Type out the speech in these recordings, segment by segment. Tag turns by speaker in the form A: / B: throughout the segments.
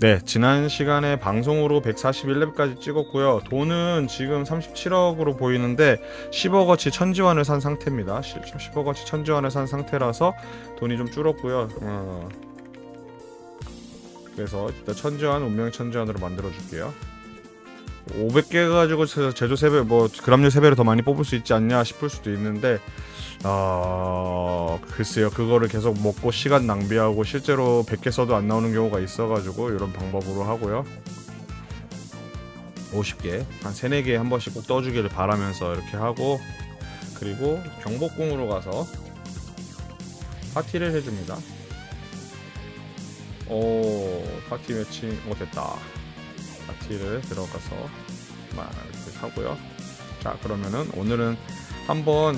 A: 네, 지난 시간에 방송으로 141렙까지 찍었고요. 돈은 지금 37억으로 보이는데 10억어치 천지환을 산 상태입니다. 10 억어치 천지환을 산 상태라서 돈이 좀 줄었고요. 어. 그래서 일단 천지환 운명의 천지환으로 만들어 줄게요. 500개 가지고 제- 제조 세배 뭐 그람류 세배를 더 많이 뽑을 수 있지 않냐 싶을 수도 있는데 아 글쎄요 그거를 계속 먹고 시간 낭비하고 실제로 100개 써도 안 나오는 경우가 있어가지고 이런 방법으로 하고요. 50개 한 3, 4개 한 번씩 꼭 떠주기를 바라면서 이렇게 하고 그리고 경복궁으로 가서 파티를 해줍니다. 오 파티 매칭 오 됐다. 파티를 들어가서 막 이렇게 하고요. 자 그러면은 오늘은 한번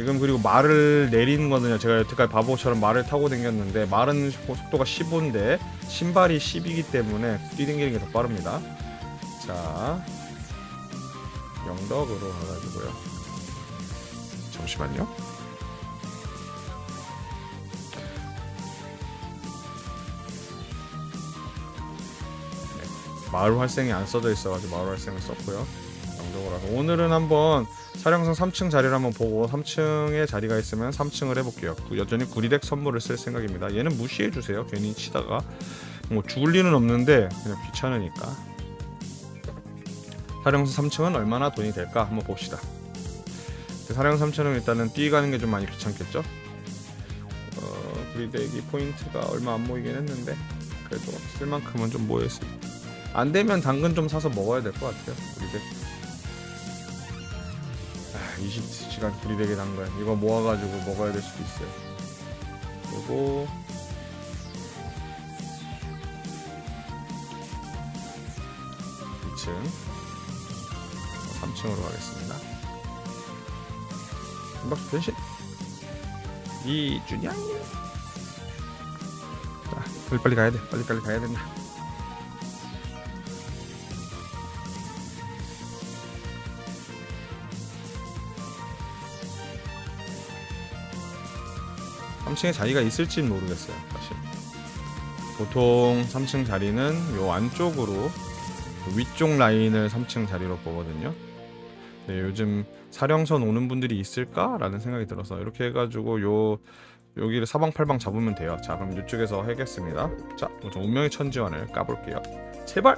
A: 지금 그리고 말을 내리는 거는요. 제가 여태까지 바보처럼 말을 타고 다녔는데 말은 속도가 15인데 신발이 10이기 때문에 뛰댕기는 게 더 빠릅니다. 자 영덕으로 가가지고요. 잠시만요. 네, 마을 활성이 안 써져 있어가지고 마을 활성을 썼고요. 영덕으로 와서 오늘은 한번 사령선 3층 자리를 한번 보고 3층에 자리가 있으면 3층을 해볼게요. 구- 여전히 구리덱 선물을 쓸 생각입니다. 얘는 무시해 주세요. 괜히 치다가 뭐 죽을 리는 없는데 그냥 귀찮으니까. 사령선 3층은 얼마나 돈이 될까 한번 봅시다. 사령선 3층은 일단은 뛰 가는 게 좀 많이 귀찮겠죠? 어, 구리덱이 포인트가 얼마 안 모이긴 했는데 그래도 쓸 만큼은 좀 모였어요. 안 되면 당근 좀 사서 먹어야 될 것 같아요. 구리덱. 20시간 구리되게 당근 이거 모아가지고 먹어야 될 수도 있어요. 그리고 이층 3층으로 가겠습니다. 박수 변신. 이준양 자 빨리 빨리 가야 돼. 빨리 빨리 가야 된다 삼층에 자리가 있을진 모르겠어요 사실. 보통 3층 자리는 요 안쪽으로 위쪽 라인을 3층 자리로 보거든요. 네, 요즘 사령선 오는 분들이 있을까라는 생각이 들어서 이렇게 해가지고 요 여기를 사방팔방 잡으면 돼요. 자 그럼 이쪽에서 하겠습니다. 자 우선 운명의 천지환을 까볼게요. 제발!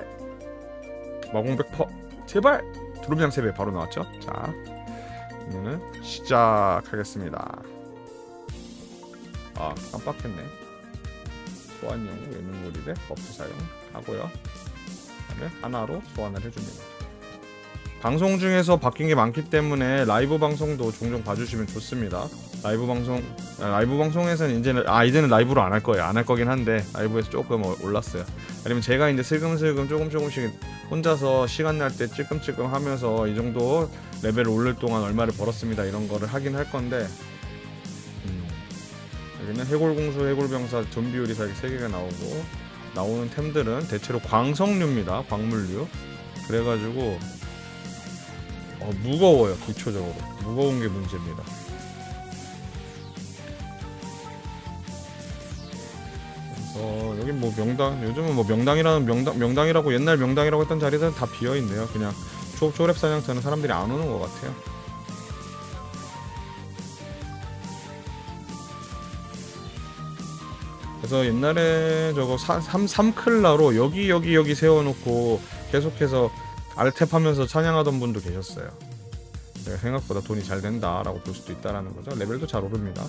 A: 마공백퍼! 제발! 두루비장 세배 바로 나왔죠? 자 그러면은 시작하겠습니다 아 깜빡했네. 소환용 외눈고리를 버프 사용 하고요. 그다음에 하나로 소환을 해줍니다. 방송 중에서 바뀐 게 많기 때문에 라이브 방송도 종종 봐주시면 좋습니다. 라이브 방송 아, 라이브 방송에서는 이제는 아 이제는 라이브로 안 할 거예요. 안 할 거긴 한데 라이브에서 조금 어- 올랐어요. 아니면 제가 이제 슬금슬금 조금 조금씩 혼자서 시간 날 때 찔끔찔끔 하면서 이 정도 레벨을 올릴 동안 얼마를 벌었습니다. 이런 거를 하긴 할 건데 음. 여기는 해골공수, 해골병사, 좀비 요리사 이렇게 세 개가 나오고 나오는 템들은 대체로 광석류입니다. 광물류. 그래가지고 어, 무거워요. 기초적으로 무거운 게 문제입니다. 그래서 여기 뭐 명당 요즘은 뭐 명당이라는 명당 명당이라고 옛날 명당이라고 했던 자리들은 다 비어 있네요. 그냥 초 초랩 사냥터는 사람들이 안 오는 것 같아요. 그래서 옛날에 저거 3, 3클라로 여기 여기 여기 세워놓고 계속해서 알탭하면서 찬양하던 분도 계셨어요. 생각보다 돈이 잘 된다라고 볼 수도 있다라는 거죠. 레벨도 잘 오릅니다.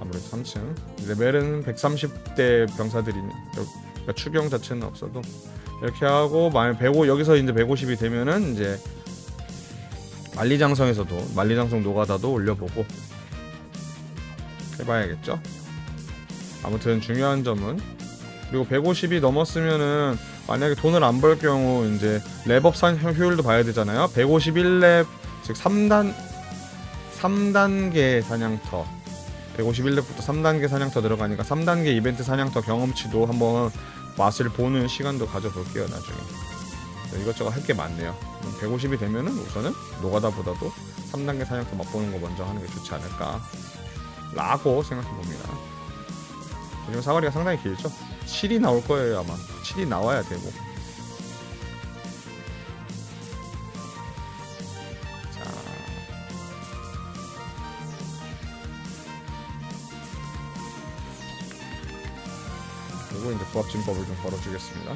A: 아무래도 3층 레벨은 130대 병사들이 그러니까 추경 자체는 없어도 이렇게 하고 만약 105 여기서 이제 150이 되면은 이제 만리장성에서도 만리장성 노가다도 올려보고 해봐야겠죠. 아무튼 중요한 점은 그리고 150이 넘었으면은 만약에 돈을 안 벌 경우 이제 랩업 산 효율도 봐야 되잖아요. 151렙 즉 3단 3단계 사냥터. 151렙부터 3단계 사냥터 들어가니까 3단계 이벤트 사냥터 경험치도 한번 맛을 보는 시간도 가져볼게요 나중에. 네, 이것저것 할 게 많네요. 150이 되면은 우선은 노가다보다도 3단계 사냥터 맛보는 거 먼저 하는 게 좋지 않을까 라고 생각해 봅니다 지금 사거리가 상당히 길죠? 7이 나올 거예요 아마. 7이 나와야 되고. 자. 그리고 이제 부합진법을 좀 걸어주겠습니다.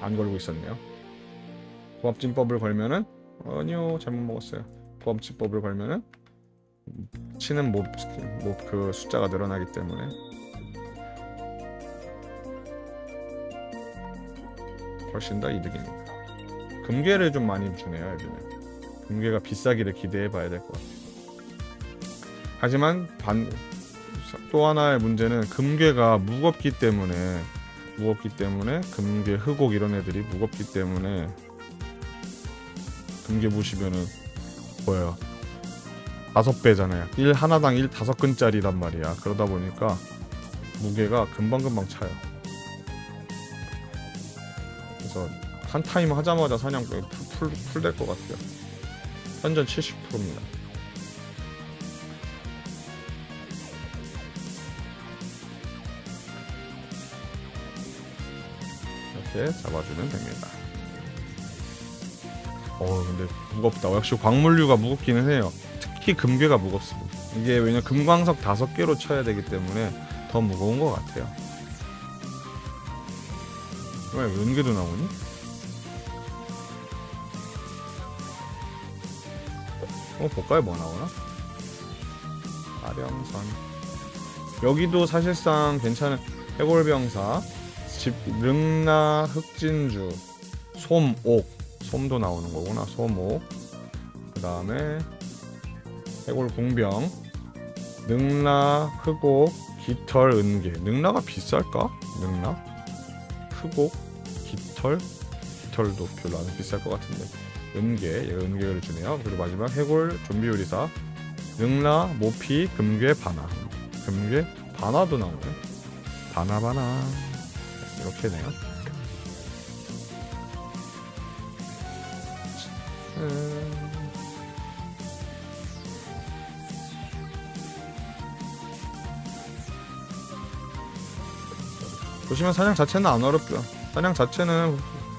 A: 안 걸고 있었네요. 부합진법을 걸면은 아니요 잘못 먹었어요. 부합진법을 걸면은 치는 몹 몹그 숫자가 늘어나기 때문에 훨씬 더 이득입니다. 금괴를 좀 많이 주네요 여기는. 금괴가 비싸기를 기대해 봐야 될 것 같아요. 하지만 반, 또 하나의 문제는 금괴가 무겁기 때문에 무겁기 때문에 금괴 흑옥 이런 애들이 무겁기 때문에 금괴 보시면은 뭐예요 다섯 배잖아요. 1 하나당 1 다섯 근짜리란 말이야. 그러다 보니까 무게가 금방금방 차요. 그래서 한 타임 하자마자 사냥꾼이 풀풀될 것 같아요. 현존 70%입니다. 이렇게 잡아주면 됩니다. 어 근데 무겁다. 역시 광물류가 무겁기는 해요. 특히 금괴가 무겁습니다. 이게 왜냐 금광석 다섯 개로 쳐야 되기 때문에 더 무거운 것 같아요. 왜 은괴도 나오니? 어 볼까요? 뭐 나오나? 아령선. 여기도 사실상 괜찮은 해골병사 집 능나 흑진주 솜옥. 솜도 나오는 거구나 솜옥. 그 다음에 해골 궁병 능라 흑옥 깃털 은계. 능라가 비쌀까? 능라 흑옥 깃털 깃털도 별로 안 비쌀 것 같은데. 은계 얘가 은계를 주네요. 그리고 마지막 해골 좀비 요리사. 능라 모피 금괴 바나. 금괴? 바나도 나오네. 바나 바나. 이렇게네요. 음... 보시면 사냥 자체는 안 어렵죠. 사냥 자체는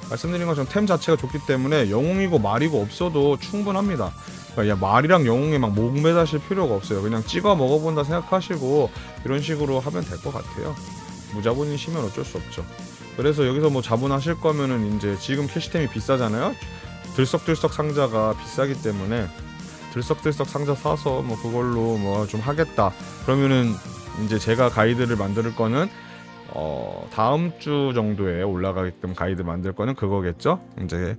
A: 말씀드린 것처럼 템 자체가 좋기 때문에 영웅이고 말이고 없어도 충분합니다. 그러니까 야, 말이랑 영웅에 막 목매다실 필요가 없어요. 그냥 찍어 먹어본다 생각하시고 이런 식으로 하면 될 것 같아요. 무자본이시면 어쩔 수 없죠. 그래서 여기서 뭐 자본하실 거면은 이제 지금 캐시템이 비싸잖아요. 들썩들썩 상자가 비싸기 때문에 들썩들썩 상자 사서 뭐 그걸로 뭐 좀 하겠다. 그러면은 이제 제가 가이드를 만들 거는 어, 다음 주 정도에 올라가게끔 가이드 만들 거는 그거겠죠. 이제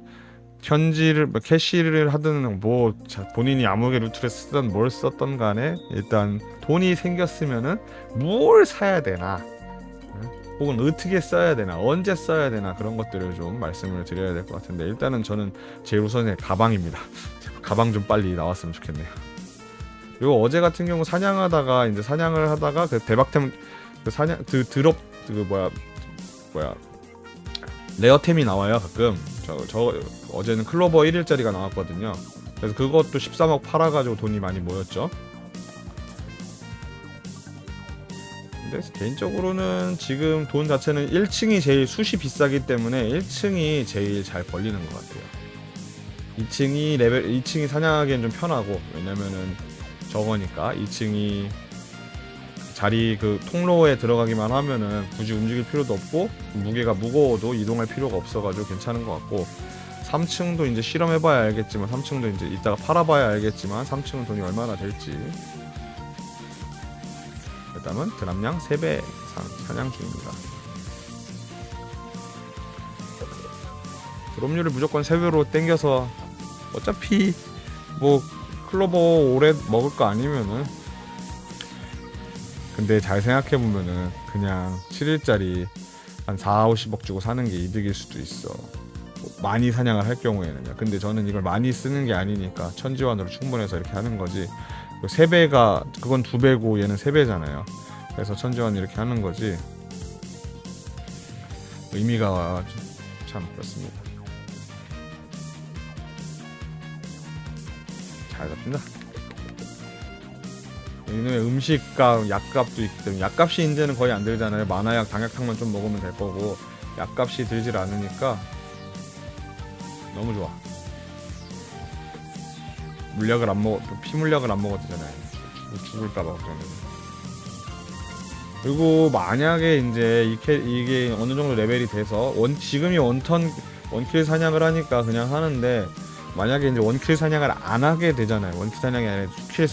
A: 현지를 뭐 캐시를 하든 뭐 자, 본인이 암흑의 루트를 쓰든 뭘 썼던 간에 일단 돈이 생겼으면은 뭘 사야 되나 응? 혹은 어떻게 써야 되나 언제 써야 되나 그런 것들을 좀 말씀을 드려야 될 것 같은데 일단은 저는 제일 우선의 가방입니다. 가방 좀 빨리 나왔으면 좋겠네요. 그리고 어제 같은 경우 사냥하다가 이제 사냥을 하다가 그 대박템 그 사냥 그 드롭 그 뭐야 뭐야. 레어템이 나와요 가끔. 저, 저 어제는 클로버 1일짜리가 나왔거든요. 그래서 그것도 13억 팔아가지고 돈이 많이 모였죠. 근데 개인적으로는 지금 돈 자체는 1층이 제일 숱이 비싸기 때문에 1층이 제일 잘 벌리는 것 같아요. 2층이 레벨 2층이 사냥하기엔 좀 편하고 왜냐면은 저거니까 2층이 자리 그 통로에 들어가기만 하면은 굳이 움직일 필요도 없고 무게가 무거워도 이동할 필요가 없어가지고 괜찮은 것 같고 3층도 이제 실험해봐야 알겠지만 3층도 이제 이따가 팔아봐야 알겠지만 3층은 돈이 얼마나 될지. 일단은 드랍량 3배 사냥 중입니다. 드롭률을 무조건 3배로 땡겨서 어차피 뭐 클로버 오래 먹을 거 아니면은 근데 잘 생각해 보면은 그냥 7일짜리 한 4, 50억 주고 사는 게 이득일 수도 있어. 뭐 많이 사냥을 할 경우에는요. 근데 저는 이걸 많이 쓰는 게 아니니까 천지환으로 충분해서 이렇게 하는 거지. 세 배가 그건 두 배고 얘는 세 배잖아요. 그래서 천지환 이렇게 하는 거지. 의미가 참 그렇습니다. 잘 잡힌다. 이놈의 음식값, 약값도 있기 때문에 약값이 이제는 거의 안 들잖아요. 만화약, 당약탕만 좀 먹으면 될 거고 약값이 들질 않으니까 너무 좋아. 물약을 안 먹어, 피물약을 안 먹어도 되잖아요. 죽- 죽을까봐 걱정되네. 그리고 만약에 이제 이게, 이게 어느 정도 레벨이 돼서 원 지금이 원턴 원킬 사냥을 하니까 그냥 하는데 만약에 이제 원킬 사냥을 안 하게 되잖아요. 원킬 사냥이 아니라 킬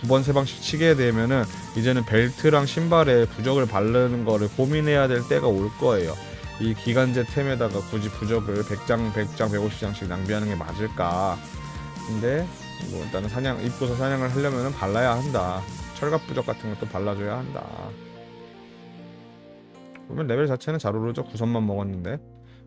A: 두번 세 방씩 치게 되면은 이제는 벨트랑 신발에 부적을 바르는 거를 고민해야 될 때가 올 거예요. 이 기간제 템에다가 굳이 부적을 100장, 100장, 150장씩 낭비하는 게 맞을까? 근데 뭐 일단은 사냥 입고서 사냥을 하려면은 발라야 한다. 철갑 부적 같은 것도 발라줘야 한다. 그러면 레벨 자체는 잘 오르죠. 구선만 먹었는데.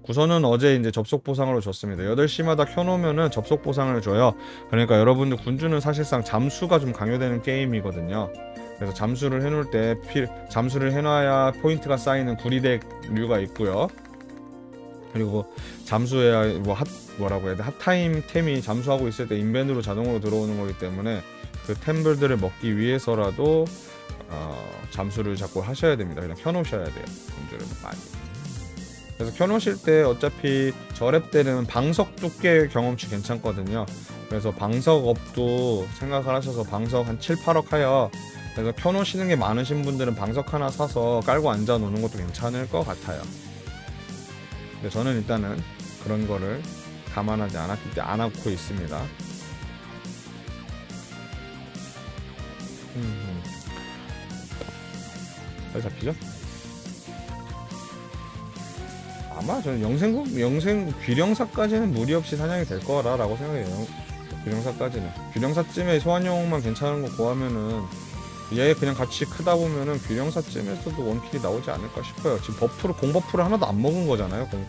A: 구선은 어제 이제 접속 보상으로 줬습니다. 8시마다 켜놓으면은 접속 보상을 줘요. 그러니까 여러분들 군주는 사실상 잠수가 좀 강요되는 게임이거든요. 그래서 잠수를 해놓을 때 필, 잠수를 해놔야 포인트가 쌓이는 구리덱류가 있고요. 그리고 잠수해야 뭐 핫, 뭐라고 해야 돼 핫타임 템이 잠수하고 있을 때 인벤으로 자동으로 들어오는 거기 때문에 그 템들을 먹기 위해서라도 어, 잠수를 자꾸 하셔야 됩니다. 그냥 켜놓으셔야 돼요. 군주를 많이. 그래서 켜놓으실 때 어차피 저랩 때는 방석 두께 경험치 괜찮거든요. 그래서 방석업도 생각을 하셔서 방석 한 7, 8억 하여 그래서 켜놓으시는 게 많으신 분들은 방석 하나 사서 깔고 앉아 노는 것도 괜찮을 것 같아요. 근데 저는 일단은 그런 거를 감안하지 않았기 때문에 안 하고 있습니다. 음, 잘 잡히죠? 아마 저는 영생 영생 귀령사까지는 무리 없이 사냥이 될 거라라고 생각해요. 귀령사까지는 귀령사쯤에 소환용만 괜찮은 거 구하면은 얘 그냥 같이 크다 보면은 귀령사쯤에서도 원킬이 나오지 않을까 싶어요. 지금 버프를 공 버프를 하나도 안 먹은 거잖아요. 공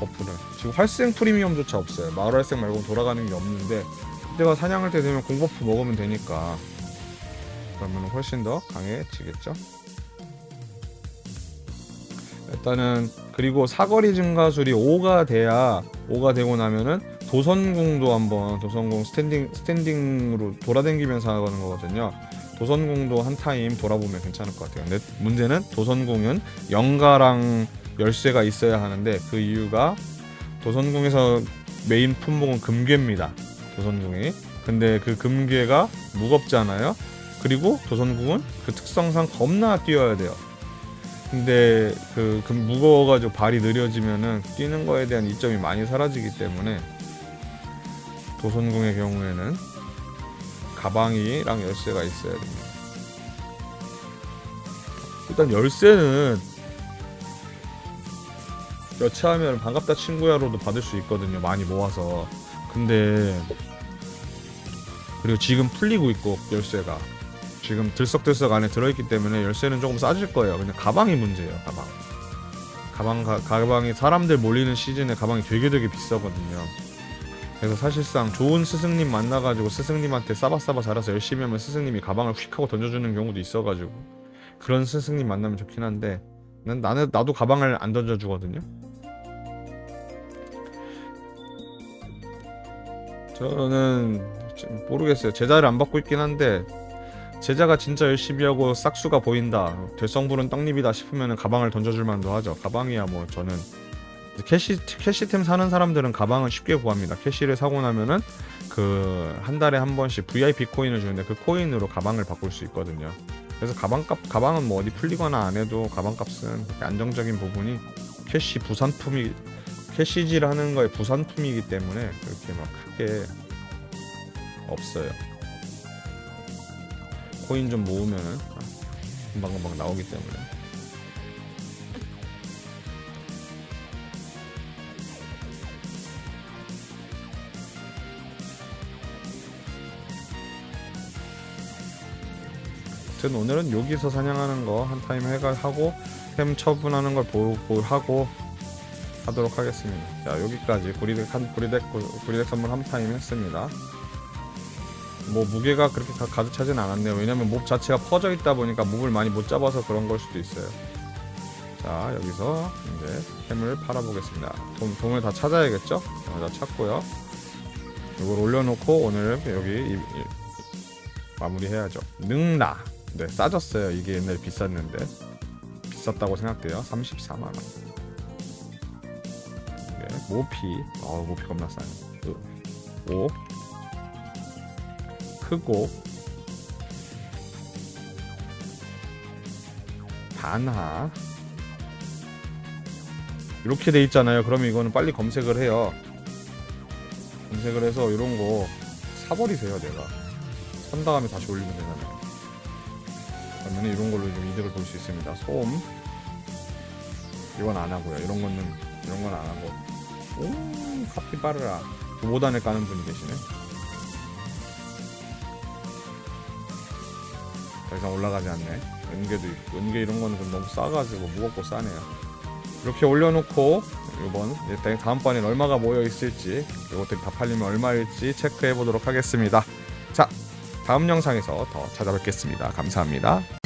A: 버프를 지금 활생 프리미엄조차 없어요. 마을 활생 말고 돌아가는 게 없는데 그때가 사냥할 때 되면 공 버프 먹으면 되니까 그러면 훨씬 더 강해지겠죠. 일단은 그리고 사거리 증가술이 5가 돼야 5가 되고 나면은 도선궁도 한번 도선궁 스탠딩 스탠딩으로 돌아다니면서 하는 거거든요. 도선궁도 한 타임 돌아보면 괜찮을 것 같아요. 근데 문제는 도선궁은 영가랑 열쇠가 있어야 하는데 그 이유가 도선궁에서 메인 품목은 금괴입니다. 도선궁이. 근데 그 금괴가 무겁잖아요. 그리고 도선궁은 그 특성상 겁나 뛰어야 돼요. 근데 그, 그 무거워가지고 발이 느려지면은 뛰는 거에 대한 이점이 많이 사라지기 때문에 도선궁의 경우에는 가방이랑 열쇠가 있어야 됩니다. 일단 열쇠는 여차하면 반갑다 친구야로도 받을 수 있거든요. 많이 모아서. 근데 그리고 지금 풀리고 있고 열쇠가 지금 들썩들썩 안에 들어있기 때문에 열쇠는 조금 싸질 거예요. 그냥 가방이 문제예요. 가방. 가방 가, 가방이 사람들 몰리는 시즌에 가방이 되게 되게 비싸거든요. 그래서 사실상 좋은 스승님 만나가지고 스승님한테 싸바싸바 잘해서 열심히 하면 스승님이 가방을 휙 하고 던져주는 경우도 있어가지고 그런 스승님 만나면 좋긴 한데 난 나는 나도 가방을 안 던져주거든요. 저는 모르겠어요. 제자를 안 받고 있긴 한데 제자가 진짜 열심히 하고 싹수가 보인다. 될성부른 떡잎이다 싶으면 가방을 던져줄 만도 하죠. 가방이야 뭐 저는 캐시 캐시템 사는 사람들은 가방을 쉽게 구합니다. 캐시를 사고 나면은 그 한 달에 한 번씩 VIP 코인을 주는데 그 코인으로 가방을 바꿀 수 있거든요. 그래서 가방값 가방은 뭐 어디 풀리거나 안 해도 가방값은 안정적인 부분이 캐시 부산품이 캐시지라는 거의 부산품이기 때문에 그렇게 막 크게 없어요. 코인 좀 모으면은 금방금방 나오기 때문에. 아무튼 오늘은 여기서 사냥하는 거 한 타임 해가 하고 템 처분하는 걸 보고 하고 하도록 하겠습니다. 자 여기까지 구리덱 한 구리덱 구리덱 선물 한 타임 했습니다. 뭐 무게가 그렇게 가, 가득 차진 않았네요. 왜냐면 몹 자체가 퍼져 있다 보니까 몹을 많이 못 잡아서 그런 걸 수도 있어요. 자 여기서 이제 템을 팔아보겠습니다. 돈, 돈을 다 찾아야겠죠? 돈을 다 찾고요. 이걸 올려놓고 오늘 여기 이, 이, 마무리해야죠. 능라. 네, 싸졌어요. 이게 옛날에 비쌌는데 비쌌다고 생각돼요. 34만 원. 네, 모피. 어, 모피 겁나 싸네. 으, 오. 크고 반하 이렇게 돼 있잖아요. 그러면 이거는 빨리 검색을 해요. 검색을 해서 이런 거 사버리세요, 내가. 산 다음에 다시 올리면 되잖아요. 그러면 이런 걸로 좀 이득을 볼 수 있습니다. 소음. 이건 안 하고요. 이런 거는 이런 건 안 하고. 오, 카피바르라. 두 5단을 까는 분이 계시네. 더 이상 올라가지 않네. 은개도 있고, 은개 이런 거는 좀 너무 싸가지고 무겁고 싸네요. 이렇게 올려놓고 이번 이제 다음번엔 얼마가 모여 있을지 이것들이 다 팔리면 얼마일지 체크해 보도록 하겠습니다. 자, 다음 영상에서 더 찾아뵙겠습니다. 감사합니다.